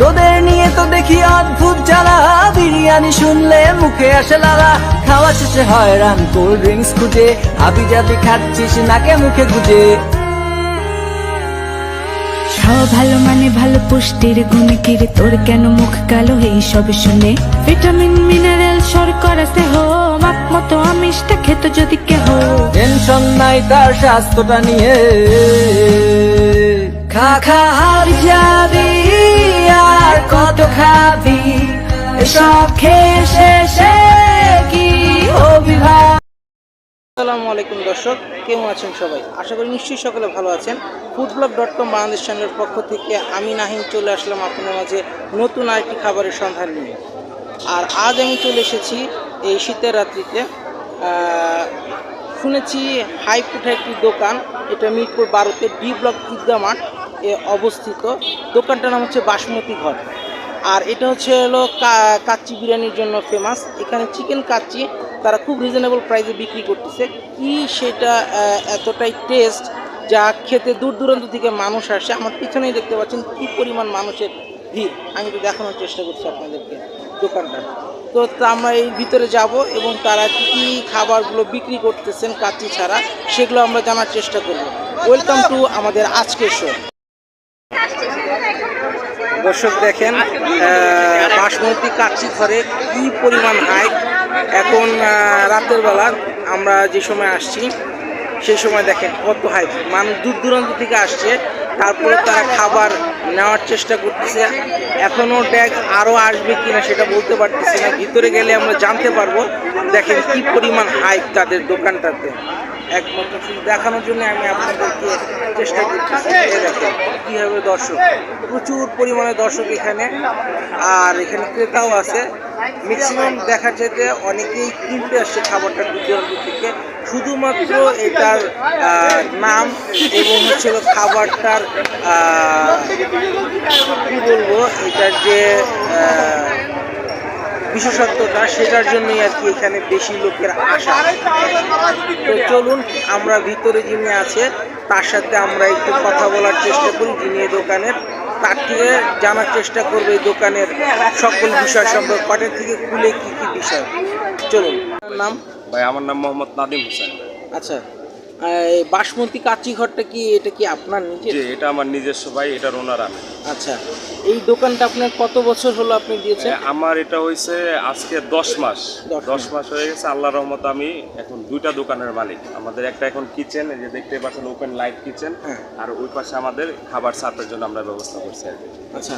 তোদের নিয়ে তো দেখি অদ্ভুত জ্বালা। বিরিয়ানি শুনলে মুখে আসে লালা। খাওয়া শেষে হয় রান কোল্ড ড্রিঙ্কস খুঁজে। হাবি জাবি খাচ্ছিস নাকে মুখে গুজে। খাওয়া ভালো মানে ভালো পুষ্টির গুণে কিরে? তোর কেন মুখ কালো? এই সব শুনে ভিটামিন মিনারেল শর্করা দেহ মাপ মতো আমিষটা খেত যদি কেহ। টেনশন নাই তার স্বাস্থ্যটা নিয়ে। খা খা হার যাবি খাবি, এসব খেয়ে কি আসসালামু আলাইকুম দর্শক, কেমন আছেন সবাই? আশা করি নিশ্চয়ই সকলে ভালো আছেন। Food blog dot com Bangladesh চ্যানেলের পক্ষ থেকে আমি নাহিম চলে আসলাম আপনাদের মাঝে নতুন আরেকটি খাবারের সন্ধান নিয়ে। আর আজ আমি চলে এসেছি এই শীতের রাত্রিতে। শুনেছি হাই ফুটে একটি দোকান, এটা মিরপুর বারোতে ডি ব্লক ঈদগা এ অবস্থিত। দোকানটার নাম হচ্ছে বাসমতি ঘর। আর এটা হচ্ছে হলো কাচ্চি বিরিয়ানির জন্য ফেমাস এখানে চিকেন কাচ্চি, তারা খুব রিজনেবল প্রাইসে বিক্রি করতেছে। কি সেটা এতটাই টেস্ট যা খেতে দূর দূরান্ত থেকে মানুষ আসে। আমার পিছনেই দেখতে পাচ্ছেন কি পরিমাণ মানুষের ভিড়। আমি তো দেখানোর চেষ্টা করছি আপনাদেরকে দোকানটা। তো তা আমরা এই ভিতরে যাব এবং তারা কী কী খাবারগুলো বিক্রি করতেছেন কাচ্চি ছাড়া, সেগুলো আমরা জানার চেষ্টা করব। ওয়েলকাম টু আমাদের আজকের শো দর্শক দেখেন বাসমতি কাচ্চি ঘরে কি পরিমাণ হাইক এখন রাতের বেলা আমরা যে সময় আসছি, সেই সময় দেখেন কত হাইক মানুষ দূর দূরান্ত থেকে আসছে, তারপরে তারা খাবার নেওয়ার চেষ্টা করতেছে। এখনও ড্যাগ আরও আসবে কিনা সেটা বলতে পারতেছি না। ভিতরে গেলে আমরা জানতে পারব। দেখেন কি পরিমাণ হাইক তাদের দোকানটাতে। একমাত্র শুধু দেখানোর জন্য আমি আপনাদেরকে চেষ্টা করছি। কীভাবে দর্শক, প্রচুর পরিমাণে দর্শক এখানে। আর এখানে ক্রেতাও আছে। ম্যাক্সিমাম দেখা যেতে অনেকেই কিনতে আসছে খাবারটা দূর দূরান্ত থেকে। শুধুমাত্র এটার নাম এবং হচ্ছে খাবারটার কী বলব, এটার যে বিশেষত্বটা সেটার জন্যই আর কি এখানে বেশি লোকের আসা। তো চলুন আমরা ভিতরে যিনি আছে তার সাথে আমরা একটু কথা বলার চেষ্টা করি যিনি এই দোকানের। তার থেকে জানার চেষ্টা করব এই দোকানের সকল বিষয় সম্পর্কে কটার থেকে খুলে কি কি বিষয়। চলুন। নাম ভাই আমার নাম মোহাম্মদ নাদিম হোসেন। আচ্ছা। বাসমতি কাচ্চি ঘরটা কি এটা কি আপনার নিজের? যে এটা আমার নিজস্ব ভাই এটার ওনার আমি। আচ্ছা এই দোকানটা আপনার কত বছর হলো আপনি দিয়েছেন? আমার এটা হয়েছে আজকে দশ মাস। দশ মাস। হয়ে গেছে আল্লাহ রহমত আমি এখন দুইটা দোকানের মালিক। আমাদের একটা এখন কিচেন এই যে দেখতে পাচ্ছেন ওপেন লাইট কিচেন। আর ওই পাশে আমাদের খাবার সার্ভের জন্য আমরা ব্যবস্থা করছি আর কি। আচ্ছা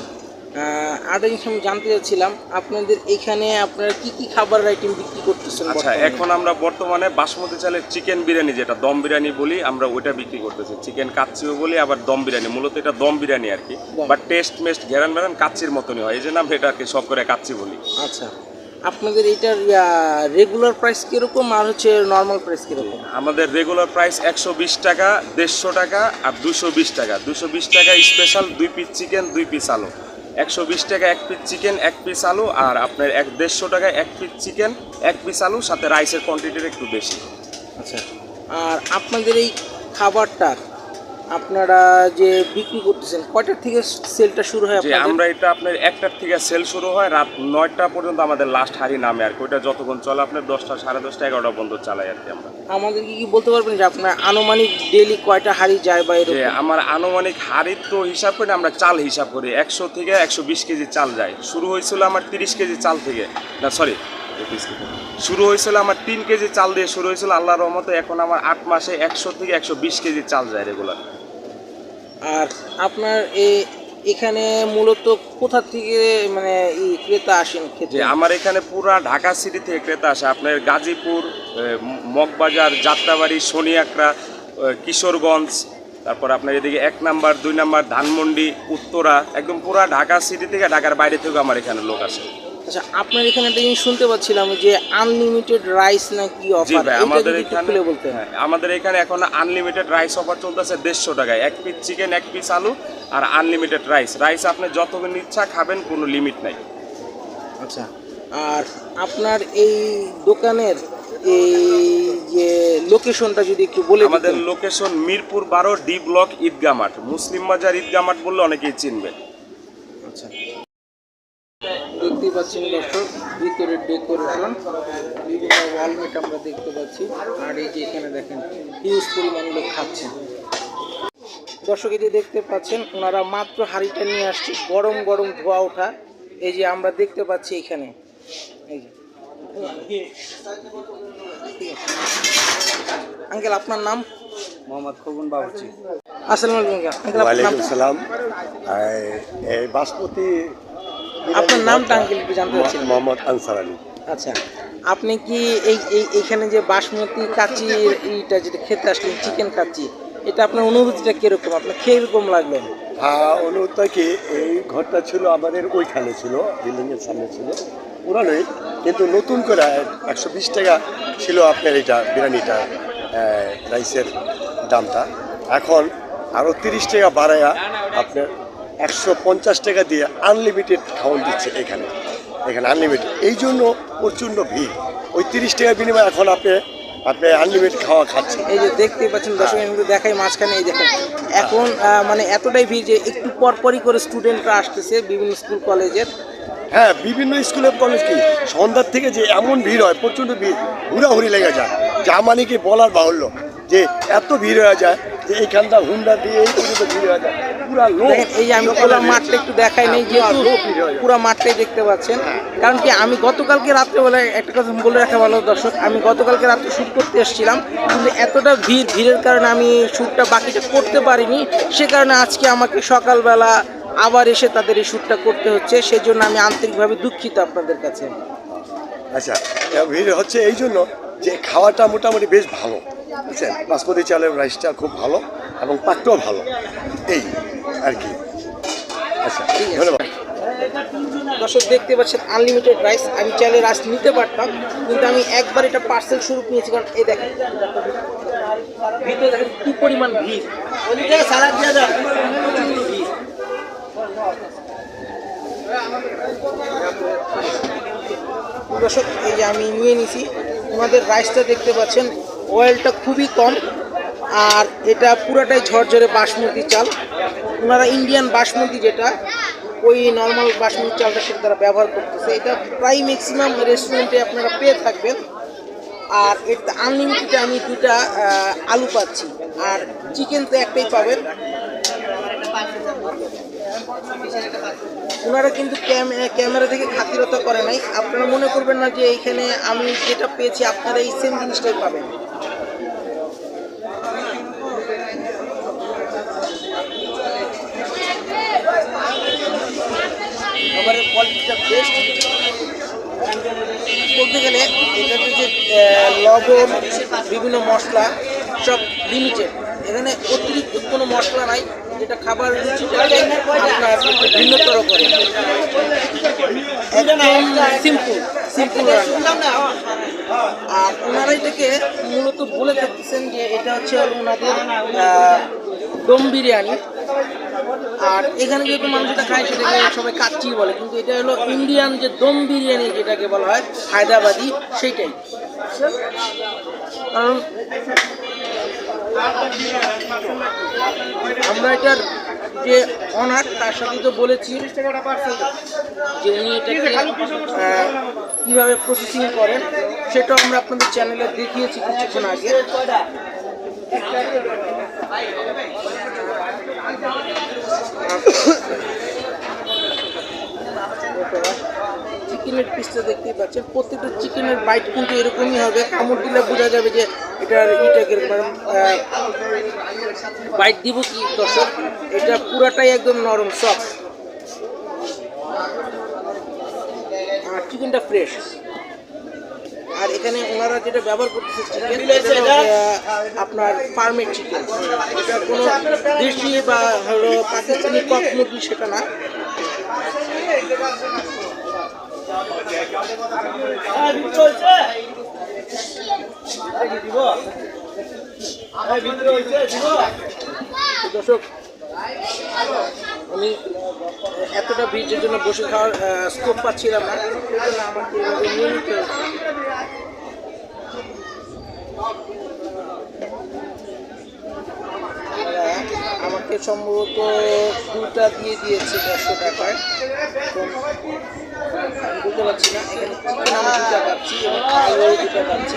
আরেকটা জিনিস আমি জানতে চাচ্ছিলাম। আপনাদের এখানে আপনারা কি কি খাবার আইটেম বিক্রি করতেছেন আচ্ছা এখন আমরা বর্তমানে বাসমতি চালের চিকেন বিরিয়ানি যেটা দম বিরিয়ানি বলি আমরা ওইটা বিক্রি করতেছি। চিকেন কাচ্চিও বলি আবার দম বিরিয়ানি। মূলত এটা দম বিরিয়ানি আর কি। বাট টেস্ট মেস্ট ঘেরান বেরান কাচ্চির মতনই হয়। এই জন্য আমরা এটা আর কি সব করে কাচ্চি বলি। আচ্ছা আপনাদের এটার রেগুলার প্রাইস কীরকম আর হচ্ছে নর্মাল প্রাইস কীরকম? আমাদের রেগুলার প্রাইস একশো বিশ টাকা দেড়শো টাকা আর দুশো বিশ টাকা। দুশো বিশ টাকা স্পেশাল দুই পিস চিকেন দুই পিস আলু। একশো বিশ টাকা এক পিস চিকেন এক পিস আলু আর আপনার এক দেড়শো টাকা এক পিস চিকেন এক পিস আলু সাথে রাইসের কোয়ান্টিটিটা একটু বেশি। আচ্ছা। আর আপনাদের এই খাবারটা আপনারা যে বিক্রি করতেছেন কয়টার থেকে সেলটা শুরু হয় যে আমরা এটা আপনার একটার থেকে সেল শুরু হয় রাত নয়টা পর্যন্ত আমাদের লাস্ট হারি নামে আর কি। ওইটা যতক্ষণ চলে আপনার দশটা সাড়ে দশটা এগারোটা পর্যন্ত চালাই আর কি আমরা। আমাদের কি বলতে পারবেন যে আপনার আনুমানিক ডেলি কয়টা হাড়ি যায় বা এরকম? আমার আনুমানিক হাড়ির তো হিসাব করে আমরা চাল হিসাব করি। একশো থেকে একশো বিশ কেজি চাল যায়। শুরু হয়েছিল আমার তিরিশ কেজি চাল থেকে। না সরি শুরু হয়েছিল আমার তিন কেজি চাল দিয়ে শুরু হয়েছিল আল্লাহ রহমতে। এখন আমার আট মাসে একশো থেকে একশো বিশ কেজি চাল যায় রেগুলার আর আপনার এ- এখানে মূলত কোথা থেকে মানে ই ক্রেতা আসেন খেতে? যে আমার এখানে পুরা ঢাকা সিটি থেকে ক্রেতা আসে। আপনার গাজীপুর মগবাজার যাত্রাবাড়ি শনিয়াকড়া এ, কিশোরগঞ্জ তারপর আপনার এদিকে এক নাম্বার দুই নাম্বার ধানমন্ডি উত্তরা একদম পুরা ঢাকা সিটি থেকে ঢাকার বাইরে থেকেও আমার এখানে লোক আসে। আচ্ছা আপনার এখানে একটা জিনিস শুনতে পাচ্ছিলাম যে আনলিমিটেড রাইস না কি অফার আমাদের এখানে বলতে হ্যাঁ, আমাদের এখানে এখন আনলিমিটেড রাইস অফার চলতেছে দেড়শো টাকায়। এক পিস চিকেন এক পিস আলু আর আনলিমিটেড রাইস রাইস আপনি যতক্ষণ ইচ্ছা খাবেন কোনো লিমিট নাই। আচ্ছা আর আপনার এই দোকানের এই যে লোকেশনটা যদি একটু বলে আমাদের লোকেশন মিরপুর বারো ডি ব্লক ঈদগা মাঠ। মুসলিম বাজার ঈদগা মাঠ বললে অনেকেই চিনবে। আচ্ছা। পাচ্ছেন দর্শক ভিতরের ডেকোরেশন বিভিন্ন ওয়ালমেট আমরা দেখতে পাচ্ছি। আর এই যে এখানে দেখেন হিউজ পরিমাণ লোক খাচ্ছেন দর্শক এই দেখতে পাচ্ছেন ওনারা মাত্র হাঁড়িটা নিয়ে আসছে গরম গরম ধোয়া ওঠা। এই যে আমরা দেখতে পাচ্ছি এখানে। এই যে। আঙ্কেল আপনার নাম? মোহাম্মদ খবুন বাবুচি আসসালামু আলাইকুম আঙ্কেল আপনার নাম? সালাম। এই- এই বাসমতি আপনার নামটা আঙ্কেল একটু জানতে চাচ্ছিলাম। মোহাম্মদ আনসার আলী। আচ্ছা আপনি কি এই এই এইখানে যে বাসমতি কাচির এইটা যেটা খেতে আসলেন চিকেন কাচি এটা আপনার অনুভূতিটা কীরকম? আপনার খেয়ে এরকম লাগল? হ্যাঁ অনুরোধটা কি এই ঘরটা ছিল আমাদের ওইখানে ছিল বিল্ডিংয়ের সামনে ছিল পুরানোই কিন্তু নতুন করে একশো বিশ টাকা ছিল আপনার এটা বিরিয়ানিটা রাইসের দামটা। এখন আরও তিরিশ টাকা বাড়ায়া আপনার একশো পঞ্চাশ টাকা দিয়ে আনলিমিটেড খাওয়ান দিচ্ছে এখানে। এখানে আনলিমিটেড এই জন্য প্রচণ্ড ভিড়। ওই তিরিশ টাকার বিনিময়ে এখন আপনি আপনি আনলিমিটেড খাওয়া খাচ্ছেন। এই যে দেখতে পাচ্ছেন দর্শক আমি একটু দেখাই মাঝখানে এই দেখেন এখন মানে এতটাই ভিড় যে একটু পরপরই করে স্টুডেন্টরা আসতেছে বিভিন্ন স্কুল কলেজের হ্যাঁ বিভিন্ন স্কুলে কলেজ কি? সন্ধ্যার থেকে যে এমন ভিড় হয় প্রচণ্ড ভিড় হুড়াহুড়ি লেগে যায়। যা মানে কি বলার বাহুল্য যে এত ভিড় হয়ে যায় যে এইখানটা হুন্ডা দিয়ে এই পর্যন্ত ভিড় হয়ে যায়। দেখেন এই যে আমি পুরো মাঠটা একটু দেখাই নেই যেহেতু পুরো মাঠটাই দেখতে পাচ্ছেন। কারণ কি আমি গতকালকে রাত্রেবেলায় একটা কথা বলে রাখা ভালো দর্শক আমি গতকালকে রাত্রে শ্যুট করতে এসেছিলাম কিন্তু এতটা ভিড় ভিড়ের কারণে আমি শ্যুটটা বাকিটা করতে পারিনি। সে কারণে আজকে আমাকে সকালবেলা আবার এসে তাদের এই শ্যুটটা করতে হচ্ছে সেজন্য আমি আন্তরিকভাবে দুঃখিত আপনাদের কাছে। আচ্ছা ভিড় হচ্ছে এই জন্য যে খাওয়াটা মোটামুটি বেশ ভালো বুঝছেন? বাসমতি চালের রাইসটা খুব ভালো। এবং পাকটাও ভালো। এই, আর কি। আচ্ছা ধন্যবাদ। দর্শক, দেখতে পাচ্ছেন আনলিমিটেড রাইস আমি চাইলে রাইস নিতে পারতাম, কিন্তু আমি একবার এটা পার্সেল শুরু নিয়েছি, কারণ এই দেখেন, ভিতরে কি পরিমাণ ভিড়। দর্শক, এই যে আমি নিয়ে নিছি ওনাদের রাইসটা দেখতে পাচ্ছেন অয়েলটা খুবই কম। আর এটা পুরাটাই ঝরঝরে বাসমতি চাল। ওনারা ইন্ডিয়ান বাসমতি যেটা, ওই নর্মাল বাসমতি চালটা সেটা তারা ব্যবহার করতেছে। এটা প্রায় ম্যাক্সিমাম রেস্টুরেন্টে আপনারা পেয়ে থাকবেন। আর এটা আনলিমিটেডে আমি দুটা আলু পাচ্ছি। আর চিকেন তো একটাই পাবেন। ওনারা কিন্তু ক্যাম- ক্যামেরা থেকে খাতিরতা করে নাই। আপনারা মনে করবেন না যে এইখানে আমি যেটা পেয়েছি, আপনারা এই সেম জিনিসটাই পাবেন। বলতে গেলে এটাতে যে লবণ, বিভিন্ন মশলা, সব লিমিটেড এখানে অতিরিক্ত কোনো মশলা নাই, যেটা খাবার রুচিটাকে আপনার ভিন্নতর করে। সিম্পল সিম্পল আর ওনারা এটাকে মূলত বলে থাকতেছেন যে এটা হচ্ছে ওনাদের দম বিরিয়ানি। আর এখানে যেহেতু মানুষ খায়, সেটাকে সবাই কাচ্চি বলে। কিন্তু এটা হলো ইন্ডিয়ান যে দম বিরিয়ানি, যেটাকে বলা হয় হায়দ্রাবাদি, সেইটাই। কারণ আমরা এটার যে অনার তার সাথে তো বলেছি যে উনি এটাকে কীভাবে প্রসেসিং করেন, সেটাও আমরা আপনাদের চ্যানেলে দেখিয়েছি কিছুক্ষণ আগে। চিকেনের পিসটা দেখতেই পাচ্ছেন। প্রত্যেকটা চিকেনের বাইট কিন্তু এরকমই হবে। কামড় দিলে বোঝা যাবে যে এটার ইটা কীরকম। বাইট দিব কি দর্শক? এটা পুরাটাই একদম নরম সফট চিকেনটা ফ্রেশ আর এখানে ওনারা যেটা ব্যবহার করতেছে চিকেন আপনার ফার্মের চিকেন এটা কোনো দেশি বা হলো পাকিস্তানি কক মুরগি সেটা না। দর্শক আমি এতটা ভিড়ের জন্য বসে খাওয়ার স্কোপ পাচ্ছিলাম না। সেই জন্য আমাকে এভাবে নিয়ে নিতে হয়েছে। তারা আমাকে সম্ভবত দুটা দিয়ে দিয়েছে দেড়শো টাকায়। আমি বুঝতে পারছি না, এখানে পাচ্ছি পাচ্ছি।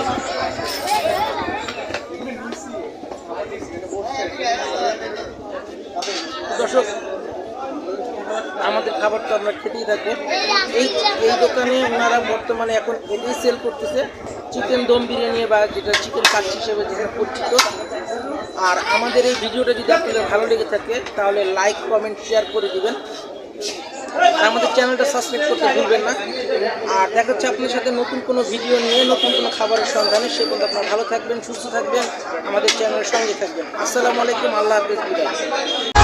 দর্শক, আমাদের খাবারটা আমরা খেতেই থাকব। এই এই দোকানে ওনারা বর্তমানে এখন এটাই সেল করতেছে। চিকেন দম বিরিয়ানি বা যেটা চিকেন কাচ্চি হিসেবে যেটা পরিচিত আর আমাদের এই ভিডিওটা যদি আপনাদের ভালো লেগে থাকে, তাহলে লাইক কমেন্ট শেয়ার করে দিবেন। আর আমাদের চ্যানেলটা সাবস্ক্রাইব করতে ভুলবেন না। আর দেখা হচ্ছে আপনার সাথে নতুন কোনো ভিডিও নিয়ে, নতুন কোনো খাবারের সন্ধানে। সে পর্যন্ত আপনারা ভালো থাকবেন, সুস্থ থাকবেন, আমাদের চ্যানেলের সঙ্গে থাকবেন। আসসালামু আলাইকুম, আল্লাহ হাফিজ